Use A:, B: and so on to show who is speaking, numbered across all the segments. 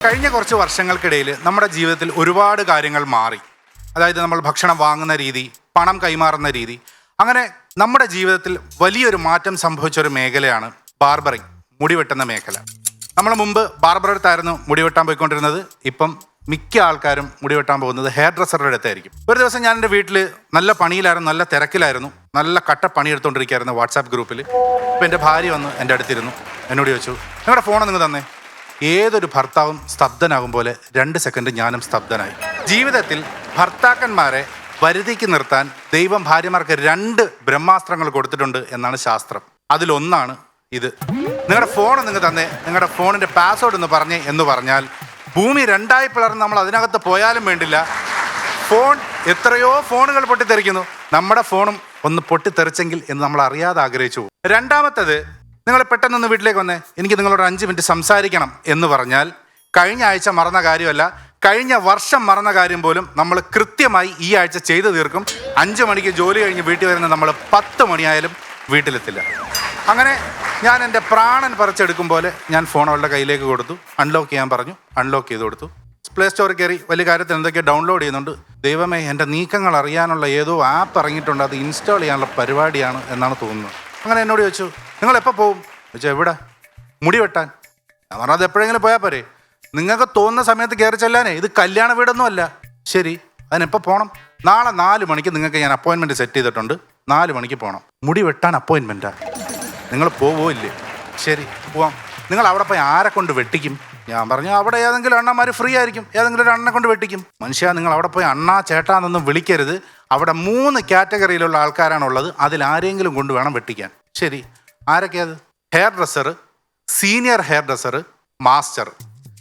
A: കഴിഞ്ഞ കുറച്ച് വർഷങ്ങൾക്കിടയിൽ നമ്മുടെ ജീവിതത്തിൽ ഒരുപാട് കാര്യങ്ങൾ മാറി. അതായത് നമ്മൾ ഭക്ഷണം വാങ്ങുന്ന രീതി പണം കൈമാറുന്ന രീതി. അങ്ങനെ നമ്മുടെ ജീവിതത്തിൽ വലിയൊരു മാറ്റം സംഭവിച്ച ഒരു മേഖലയാണ് ബാർബറിങ് മുടിവെട്ടുന്ന മേഖല. നമ്മൾ മുമ്പ് ബാർബർ അടുത്തായിരുന്നു മുടിവെട്ടാൻ പോയിക്കൊണ്ടിരുന്നത്. ഇപ്പം മിക്ക ആൾക്കാരും മുടിവെട്ടാൻ പോകുന്നത് ഹെയർ ഡ്രസ്സറുടെ അടുത്തായിരിക്കും. ഒരു ദിവസം ഞാൻ എന്റെ വീട്ടിൽ നല്ല പണിയിലായിരുന്നു നല്ല തിരക്കിലായിരുന്നു. നല്ല കട്ട പണിയെടുത്തുകൊണ്ടിരിക്കുകയായിരുന്നു വാട്സാപ്പ് ഗ്രൂപ്പിൽ. അപ്പോൾ എന്റെ ഭാര്യ വന്ന് എന്റെ അടുത്തിരുന്നു. എന്നോട് ചോദിച്ചു നിങ്ങളുടെ ഫോൺ നിങ്ങൾ തന്നെ? ഏതൊരു ഭർത്താവും സ്തബ്ധനാകും പോലെ രണ്ട് സെക്കൻഡ് ഞാനും സ്തബ്ധനായി. ജീവിതത്തിൽ ഭർത്താക്കന്മാരെ വരുതിക്ക് നിർത്താൻ ദൈവം ഭാര്യമാർക്ക് രണ്ട് ബ്രഹ്മാസ്ത്രങ്ങൾ കൊടുത്തിട്ടുണ്ട് എന്നാണ് ശാസ്ത്രം. അതിലൊന്നാണ് ഇത്. നിങ്ങളുടെ ഫോൺ നിങ്ങൾ തന്നെ. നിങ്ങളുടെ ഫോണിന്റെ പാസ്വേഡ് എന്ന് പറഞ്ഞേ എന്ന് പറഞ്ഞാൽ ഭൂമി രണ്ടായി പിളർന്ന് നമ്മൾ അതിനകത്ത് പോയാലും വേണ്ടില്ല. ഫോൺ എത്രയോ ഫോണുകൾ പൊട്ടിത്തെറിക്കുന്നു. നമ്മുടെ ഫോണും ഒന്ന് പൊട്ടിത്തെറിച്ചെങ്കിൽ എന്ന് നമ്മൾ അറിയാതെ ആഗ്രഹിച്ചു. രണ്ടാമത്തത് നിങ്ങൾ പെട്ടെന്നൊന്ന് വീട്ടിലേക്ക് വന്നേ. എനിക്ക് നിങ്ങളോട് അഞ്ച് മിനിറ്റ് സംസാരിക്കണം എന്ന് പറഞ്ഞാൽ കഴിഞ്ഞ ആഴ്ച മറന്ന കാര്യമല്ല. കഴിഞ്ഞ വർഷം മറന്ന കാര്യം പോലും നമ്മൾ കൃത്യമായി ഈ ആഴ്ച ചെയ്തു തീർക്കും. അഞ്ച് മണിക്ക് ജോലി കഴിഞ്ഞ് വീട്ടിൽ വരുന്ന നമ്മൾ പത്ത് മണിയായാലും വീട്ടിലെത്തില്ല. അങ്ങനെ ഞാൻ എന്റെ പ്രാണൻ പറിച്ചെടുക്കും പോലെ ഞാൻ ഫോൺ അവളുടെ കയ്യിലേക്ക് കൊടുത്തു. അൺലോക്ക് ചെയ്യാൻ പറഞ്ഞു. അൺലോക്ക് ചെയ്ത് കൊടുത്തു. പ്ലേ സ്റ്റോറിൽ കയറി വലിയ കാര്യത്തിൽ എന്തൊക്കെയോ ഡൗൺലോഡ് ചെയ്യുന്നുണ്ട്. ദൈവമേ എന്റെ നീക്കങ്ങൾ അറിയാനുള്ള ഏതോ ആപ്പ് ഇറങ്ങിയിട്ടുണ്ട്. അത് ഇൻസ്റ്റാൾ ചെയ്യാനുള്ള പരിപാടിയാണ് എന്നാണ് തോന്നുന്നത്. അങ്ങനെ എന്നോട് ചോദിച്ചു നിങ്ങൾ എപ്പോൾ പോവും? ചോദിച്ചു എവിടെ? മുടി വെട്ടാൻ. ഞാൻ പറഞ്ഞത് എപ്പോഴെങ്കിലും പോയാൽ പോരെ. നിങ്ങൾക്ക് തോന്നുന്ന സമയത്ത് കയറി ചെല്ലാനേ. ഇത് കല്യാണ വീടൊന്നും അല്ല. ശരി അതിനെപ്പോൾ പോകണം നാളെ നാല് മണിക്ക് നിങ്ങൾക്ക് ഞാൻ അപ്പോയിൻമെന്റ് സെറ്റ് ചെയ്തിട്ടുണ്ട്. നാല് മണിക്ക് പോകണം മുടി വെട്ടാൻ അപ്പോയിൻമെന്റാ നിങ്ങൾ പോവോ ഇല്ലേ? ശരി പോവാം. നിങ്ങൾ അവിടെ പോയി ആരെ കൊണ്ട് വെട്ടിക്കും? ഞാൻ പറഞ്ഞു അവിടെ ഏതെങ്കിലും അണ്ണന്മാർ ഫ്രീ ആയിരിക്കും. ഏതെങ്കിലും ഒരു അണ്ണനെ കൊണ്ട് വെട്ടിക്കും. മനുഷ്യ നിങ്ങൾ അവിടെ പോയി അണ്ണാ ചേട്ടാന്നൊന്നും വിളിക്കരുത്. അവിടെ മൂന്ന് കാറ്റഗറിയിലുള്ള ആൾക്കാരാണുള്ളത്. അതിൽ ആരെങ്കിലും കൊണ്ട് വേണം വെട്ടിക്കാൻ. ശരി. ആരൊക്കെയത് hair dresser senior hair dresser master.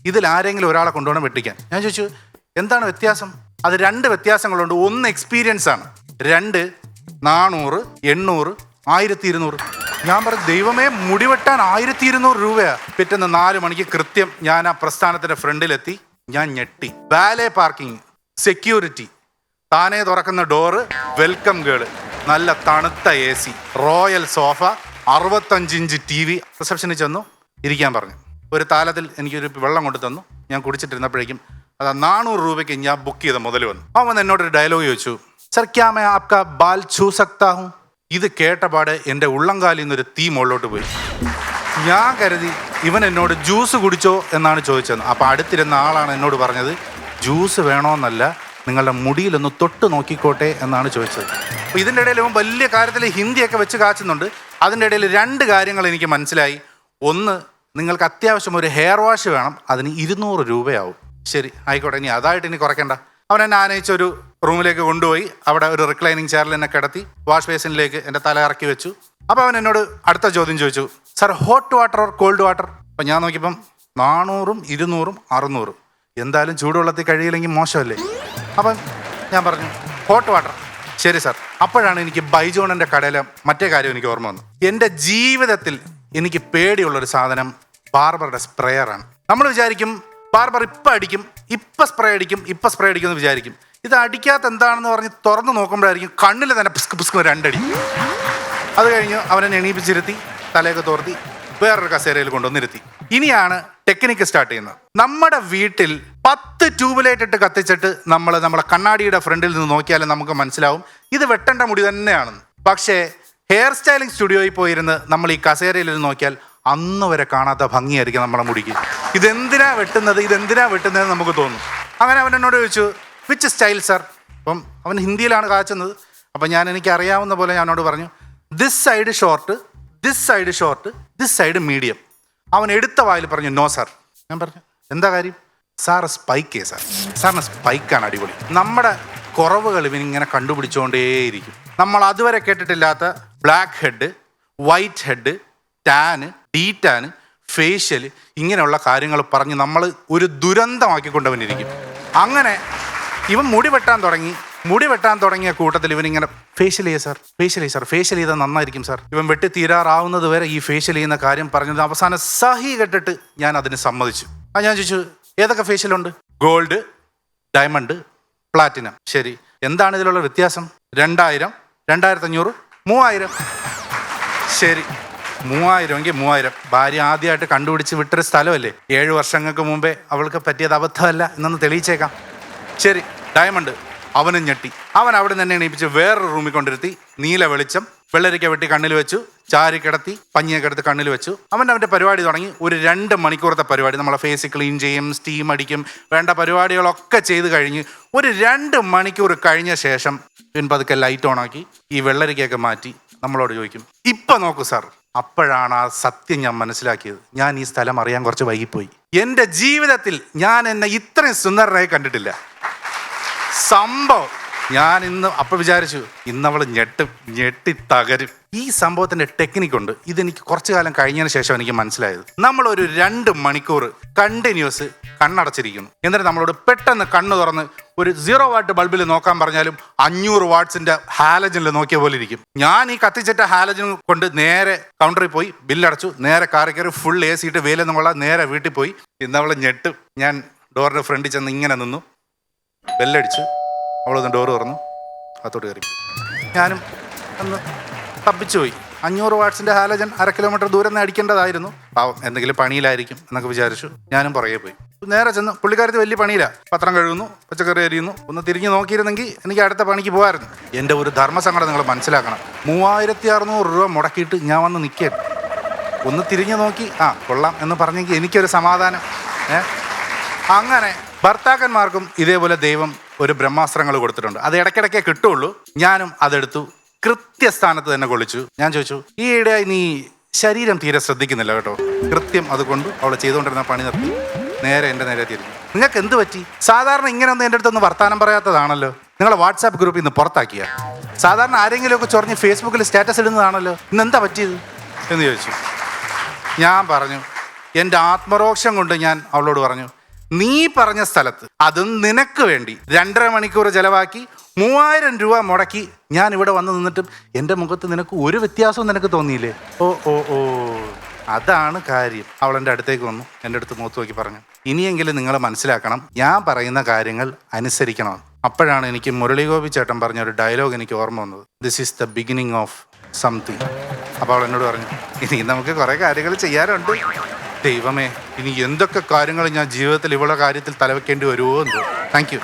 A: ഇതിൽ ആരെങ്കിലും ഒരാളെ കൊണ്ടുവേണം വെട്ടിക്കാൻ. ഞാൻ ചോദിച്ചു എന്താണ് വ്യത്യാസം? അത് രണ്ട് വ്യത്യാസങ്ങളുണ്ട്. ഒന്ന് എക്സ്പീരിയൻസ് ആണ്. രണ്ട് നാനൂറ് എണ്ണൂറ് ആയിരത്തി ഇരുന്നൂറ് ഞാൻ പറഞ്ഞു ദൈവമേ മുടിവെട്ടാൻ ആയിരത്തി ഇരുന്നൂറ് രൂപയാണ് പിറ്റേന്ന് നാല് മണിക്ക് കൃത്യം ഞാൻ ആ പ്രസ്ഥാനത്തിന്റെ ഫ്രണ്ടിലെത്തി. ഞാൻ ഞെട്ടി. വാലേ പാർക്കിംഗ് സെക്യൂരിറ്റി താനേ തുറക്കുന്ന ഡോറ് വെൽക്കം ഗേൾ നല്ല തണുത്ത എ സി റോയൽ സോഫ അറുപത്തഞ്ച് ഇഞ്ച് ടി വി റിസപ്ഷനിൽ ചെന്നു ഇരിക്കാൻ പറഞ്ഞു. ഒരു താലത്തിൽ എനിക്കൊരു വെള്ളം കൊണ്ടു തന്നു. ഞാൻ കുടിച്ചിട്ടിരുന്നപ്പോഴേക്കും അതാ നാനൂറ് രൂപയ്ക്ക് ഞാൻ ബുക്ക് ചെയ്ത മുതൽ വന്നു. അവൻ വന്ന് എന്നോടൊരു ഡയലോഗ് ചോദിച്ചു. സർ ക്യാ മേ ആപ്കാ ബാൽ ചൂ സക്താ ഹും ഇത് കേട്ടപാട് എന്റെ ഉള്ളംകാലിൽ നിന്നൊരു തീ മുകളിലോട്ട് പോയി. ഞാൻ കരുതി ഇവൻ എന്നോട് ജ്യൂസ് കുടിച്ചോ എന്നാണ് ചോദിച്ചത്. അപ്പോൾ അടുത്തിരുന്ന ആളാണ് എന്നോട് പറഞ്ഞത് ജ്യൂസ് വേണോന്നല്ല നിങ്ങളുടെ മുടിയിലൊന്ന് തൊട്ട് നോക്കിക്കോട്ടെ എന്നാണ് ചോദിച്ചത്. അപ്പോൾ ഇതിന്റെ ഇടയിൽ വലിയ കാര്യത്തിൽ ഹിന്ദിയൊക്കെ വെച്ച് കാച്ചുന്നുണ്ട്. അതിന്റെ ഇടയിൽ രണ്ട് കാര്യങ്ങൾ എനിക്ക് മനസ്സിലായി. ഒന്ന് നിങ്ങൾക്ക് അത്യാവശ്യം ഒരു ഹെയർ വാഷ് വേണം. അതിന് ഇരുന്നൂറ് രൂപയാവും. ശരി ആയിക്കോട്ടെ ഇനി അതായിട്ട് ഇനി കുറയ്ക്കണ്ട. അവൻ എന്നെ ആനയിച്ചൊരു റൂമിലേക്ക് കൊണ്ടുപോയി. അവിടെ ഒരു റിക്ലൈനിങ് ചെയറിൽ എന്നെ കിടത്തി വാഷ് ബേസിനിലേക്ക് എന്റെ തല ഇറക്കി വെച്ചു. അപ്പോൾ അവൻ എന്നോട് അടുത്ത ചോദ്യം ചോദിച്ചു sir hot water or cold water അപ്പം ഞാൻ നോക്കിയപ്പം നാനൂറും ഇരുന്നൂറും അറുന്നൂറും. എന്തായാലും ചൂടുവെള്ളത്തിൽ കഴിയില്ലെങ്കിൽ മോശമല്ലേ? അപ്പം ഞാൻ പറഞ്ഞു ഹോട്ട് വാട്ടർ ശരി സാർ. അപ്പോഴാണ് എനിക്ക് ബൈജോണിന്റെ കടയിലെ മറ്റേ കാര്യം എനിക്ക് ഓർമ്മ വന്നു എന്റെ ജീവിതത്തിൽ എനിക്ക് പേടിയുള്ളൊരു സാധനം ബാർബറുടെ സ്പ്രേയറാണ്. നമ്മൾ വിചാരിക്കും ബാർബർ ഇപ്പം അടിക്കും ഇപ്പം സ്പ്രേ അടിക്കും ഇപ്പം സ്പ്രേ അടിക്കും എന്ന് വിചാരിക്കും. ഇത് അടിക്കാത്ത എന്താണെന്ന് പറഞ്ഞ് തുറന്ന് നോക്കുമ്പോഴായിരിക്കും കണ്ണിൽ തന്നെ പിസ്ക് പിസ്ക് രണ്ടടി. അത് കഴിഞ്ഞ് അവനെ എണീപ്പിച്ചിരുത്തി തലയൊക്കെ തോർത്തി വേറൊരു കസേരയിൽ കൊണ്ടുവന്നിരുത്തി. ഇനിയാണ് ടെക്നിക്ക് സ്റ്റാർട്ട് ചെയ്യുന്നത്. നമ്മുടെ വീട്ടിൽ പത്ത് ട്യൂബ് ലൈറ്റ് ഇട്ട് കത്തിച്ചിട്ട് നമ്മൾ നമ്മുടെ കണ്ണാടിയുടെ ഫ്രണ്ടിൽ നിന്ന് നോക്കിയാലും നമുക്ക് മനസ്സിലാവും. ഇത് വെട്ടേണ്ട മുടി തന്നെയാണെന്ന്. പക്ഷേ ഹെയർ സ്റ്റൈലിംഗ് സ്റ്റുഡിയോയിൽ പോയിരുന്ന് നമ്മൾ ഈ കസേരയിൽ നോക്കിയാൽ അന്ന് വരെ കാണാത്ത ഭംഗിയായിരിക്കും നമ്മളെ മുടിക്ക്. ഇതെന്തിനാ വെട്ടുന്നത്? ഇതെന്തിനാ വെട്ടുന്നത് നമുക്ക് തോന്നും. അങ്ങനെ അവൻ എന്നോട് ചോദിച്ചു വിച്ച് സ്റ്റൈൽ സർ അപ്പം അവൻ ഹിന്ദിയിലാണ് കാച്ചുന്നത്. അപ്പം ഞാൻ എനിക്ക് അറിയാവുന്ന പോലെ ഞാനോട് പറഞ്ഞു this side short this side short this side medium അവൻ എടുത്ത വായിൽ പറഞ്ഞു നോ സാർ ഞാൻ പറഞ്ഞു എന്താ കാര്യം? സാർ സ്പൈക്കേ സാർ സാറിന് സ്പൈക്കാണ് അടിപൊളി. നമ്മുടെ കുറവുകൾ ഇവനിങ്ങനെ കണ്ടുപിടിച്ചുകൊണ്ടേയിരിക്കും. നമ്മൾ അതുവരെ കേട്ടിട്ടില്ലാത്ത blackhead whitehead tan detan facial ഇങ്ങനെയുള്ള കാര്യങ്ങൾ പറഞ്ഞ് നമ്മൾ ഒരു ദുരന്തമാക്കിക്കൊണ്ടവനിരിക്കും. അങ്ങനെ ഇവൻ മുടി വെട്ടാൻ തുടങ്ങി. മുടി വെട്ടാൻ തുടങ്ങിയ കൂട്ടത്തിൽ ഇവനിങ്ങനെ ഫേഷ്യൽ ചെയ്യുക സാർ ഫേഷ്യൽ ചെയ്യുക സാർ ഫേഷ്യൽ ചെയ്താൽ നന്നായിരിക്കും സാർ ഇവൻ വെട്ടി തീരാറാവുന്നത് വരെ ഈ ഫേഷ്യൽ ചെയ്യുന്ന കാര്യം പറഞ്ഞത് അവസാനം സഹി കെട്ടിട്ട് ഞാൻ അതിന് സമ്മതിച്ചു. ആ ഞാൻ ചോദിച്ചു ഏതൊക്കെ ഫേഷ്യലുണ്ട് ഗോൾഡ് ഡയമണ്ട് പ്ലാറ്റിനം ശരി. എന്താണ് ഇതിലുള്ള വ്യത്യാസം? രണ്ടായിരം രണ്ടായിരത്തി അഞ്ഞൂറ് മൂവായിരം. ശരി. മൂവായിരം എങ്കിൽ മൂവായിരം. ഭാര്യ ആദ്യമായിട്ട് കണ്ടുപിടിച്ച് വിട്ടൊരു സ്ഥലമല്ലേ? ഏഴ് വർഷങ്ങൾക്ക് മുമ്പേ അവൾക്ക് പറ്റിയത് അബദ്ധമല്ല എന്നൊന്ന് തെളിയിച്ചേക്കാം. ശരി. ഡയമണ്ട് അവനും ഞെട്ടി. അവൻ അവിടെ നിന്ന് എണീപ്പിച്ച് വേറൊരു റൂമിൽ കൊണ്ടിരുത്തി. നീല വെളിച്ചം വെള്ളരിക്ക വെട്ടി കണ്ണിൽ വെച്ചു ചാരി കിടത്തി പഞ്ഞിയൊക്കെ എടുത്ത് കണ്ണിൽ വെച്ചു. അവൻ അവന്റെ പരിപാടി തുടങ്ങി. ഒരു രണ്ട് മണിക്കൂറത്തെ പരിപാടി. നമ്മളെ ഫേസ് ക്ലീൻ ചെയ്യും സ്റ്റീം അടിക്കും വേണ്ട പരിപാടികളൊക്കെ ചെയ്ത് കഴിഞ്ഞ് ഒരു രണ്ട് മണിക്കൂർ കഴിഞ്ഞ ശേഷം പിൻപതുക്കെ ലൈറ്റ് ഓണാക്കി ഈ വെള്ളരിക്കയൊക്കെ മാറ്റി നമ്മളോട് ചോദിക്കും ഇപ്പം നോക്കൂ സാർ അപ്പോഴാണ് ആ സത്യം ഞാൻ മനസ്സിലാക്കിയത്. ഞാൻ ഈ സ്ഥലം അറിയാൻ കുറച്ച് വൈകിപ്പോയി. എന്റെ ജീവിതത്തിൽ ഞാൻ എന്നെ ഇത്രയും സുന്ദരനായി കണ്ടിട്ടില്ല. സംഭവം. ഞാൻ ഇന്ന് അപ്പൊ വിചാരിച്ചു ഇന്നവൾ ഞെട്ട് ഞെട്ടി തകരും. ഈ സംഭവത്തിന്റെ ടെക്നിക് ഉണ്ട്. ഇതെനിക്ക് കുറച്ചു കാലം കഴിഞ്ഞതിന് ശേഷം എനിക്ക് മനസ്സിലായത്. നമ്മൾ ഒരു രണ്ട് മണിക്കൂർ കണ്ടിന്യൂസ് കണ്ണടച്ചിരിക്കുന്നു. എന്നിട്ട് നമ്മളോട് പെട്ടെന്ന് കണ്ണ് തുറന്ന് ഒരു സീറോ വാട്ട് ബൾബിൽ നോക്കാൻ പറഞ്ഞാലും അഞ്ഞൂറ് വാട്ട്സിന്റെ ഹാലജനിൽ നോക്കിയ പോലെ ഇരിക്കും. ഞാൻ ഈ കത്തിച്ചിട്ട ഹാലജൻ കൊണ്ട് നേരെ കൗണ്ടറിൽ പോയി ബില്ലടച്ചു നേരെ കാറി കയറി ഫുൾ എ സി ഇട്ട് വെയിലൊന്നും കൊള്ളാം നേരെ വീട്ടിൽ പോയി. ഇന്നവളെ ഞെട്ട്. ഞാൻ ഡോറിന്റെ ഫ്രണ്ടിൽ ചെന്ന് ഇങ്ങനെ നിന്നു. ബെല്ലടിച്ച് അവളൊന്ന് ഡോറ് തുറന്നു അകത്തോട്ട് കയറി. ഞാനും ഒന്ന് തപ്പിച്ചു പോയി. അഞ്ഞൂറ് വാട്സിന്റെ ഹാലജൻ അര കിലോമീറ്റർ ദൂരം നിന്ന് അടിക്കേണ്ടതായിരുന്നു. പാവം എന്തെങ്കിലും പണിയിലായിരിക്കും എന്നൊക്കെ വിചാരിച്ചു ഞാനും പുറകെ പോയി. നേരെ ചെന്ന് പുള്ളിക്കാരത്ത് വലിയ പണിയില്ല പത്രം കഴുകുന്നു പച്ചക്കറി അരിയുന്നു ഒന്ന് തിരിഞ്ഞു നോക്കിയിരുന്നെങ്കിൽ എനിക്ക് അടുത്ത പണിക്ക് പോകായിരുന്നു എന്റെ ഒരു ധർമ്മസങ്കടം നിങ്ങൾ മനസ്സിലാക്കണം. മൂവായിരത്തി അറുന്നൂറ് രൂപ മുടക്കിയിട്ട് ഞാൻ വന്ന് നിൽക്കുക ഒന്ന് തിരിഞ്ഞു നോക്കി ആ കൊള്ളാം എന്ന് പറഞ്ഞെങ്കിൽ എനിക്കൊരു സമാധാനം. ഏ? അങ്ങനെ ഭർത്താക്കന്മാർക്കും ഇതേപോലെ ദൈവം ഒരു ബ്രഹ്മാസ്ത്രങ്ങൾ കൊടുത്തിട്ടുണ്ട്. അത് ഇടയ്ക്കിടയ്ക്കേ കിട്ടുള്ളൂ. ഞാനും അതെടുത്തു. കൃത്യസ്ഥാനത്ത് തന്നെ കൊള്ളിച്ചു. ഞാൻ ചോദിച്ചു ഈയിടെ നീ ശരീരം തീരെ ശ്രദ്ധിക്കുന്നില്ല കേട്ടോ? കൃത്യം അതുകൊണ്ട് അവൾ ചെയ്തുകൊണ്ടിരുന്ന പണി നിർത്തി. നേരെ എന്റെ നേരെ തിരിഞ്ഞു. നിങ്ങൾക്ക് എന്ത് പറ്റി? സാധാരണ ഇങ്ങനെയൊന്നും എന്റെ അടുത്തൊന്നും വർത്താനം പറയാത്തതാണല്ലോ. നിങ്ങളെ വാട്സാപ്പ് ഗ്രൂപ്പിൽ നിന്ന് പുറത്താക്കിയ. സാധാരണ ആരെങ്കിലുമൊക്കെ ചൊറിഞ്ഞ് ഫേസ്ബുക്കിൽ സ്റ്റാറ്റസ് ഇടുന്നതാണല്ലോ. ഇന്ന് എന്താ പറ്റിയത്? എന്ന് ചോദിച്ചു. ഞാൻ പറഞ്ഞു എന്റെ ആത്മരോക്ഷം കൊണ്ട് ഞാൻ അവളോട് പറഞ്ഞു നീ പറഞ്ഞ സ്ഥലത്ത്. അതും നിനക്ക് വേണ്ടി. രണ്ടര മണിക്കൂർ ചെലവാക്കി മൂവായിരം രൂപ മുടക്കി ഞാൻ ഇവിടെ വന്ന് നിന്നിട്ടും എന്റെ മുഖത്ത് നിനക്ക് ഒരു വ്യത്യാസവും നിനക്ക് തോന്നിയില്ലേ? ഓ ഓ ഓ. അതാണ് കാര്യം. അവൾ എന്റെ അടുത്തേക്ക് വന്നു. എന്റെ അടുത്ത് മുഖത്ത് നോക്കി പറഞ്ഞു. ഇനിയെങ്കിലും നിങ്ങൾ മനസ്സിലാക്കണം ഞാൻ പറയുന്ന കാര്യങ്ങൾ അനുസരിക്കണം. അപ്പോഴാണ് എനിക്ക് മുരളിഗോപി ചേട്ടൻ പറഞ്ഞ ഒരു ഡയലോഗ് എനിക്ക് ഓർമ്മ വന്നത്. This is the beginning of something അപ്പോൾ അവൾ എന്നോട് പറഞ്ഞു ഇനി നമുക്ക് കുറേ കാര്യങ്ങൾ ചെയ്യാറുണ്ട് ദൈവമേ ഇനി എന്തൊക്കെ കാര്യങ്ങൾ ഞാൻ ജീവിതത്തിൽ ഇവളുടെ കാര്യത്തിൽ തലവെക്കേണ്ടി വരുമോ എന്തോ താങ്ക് യു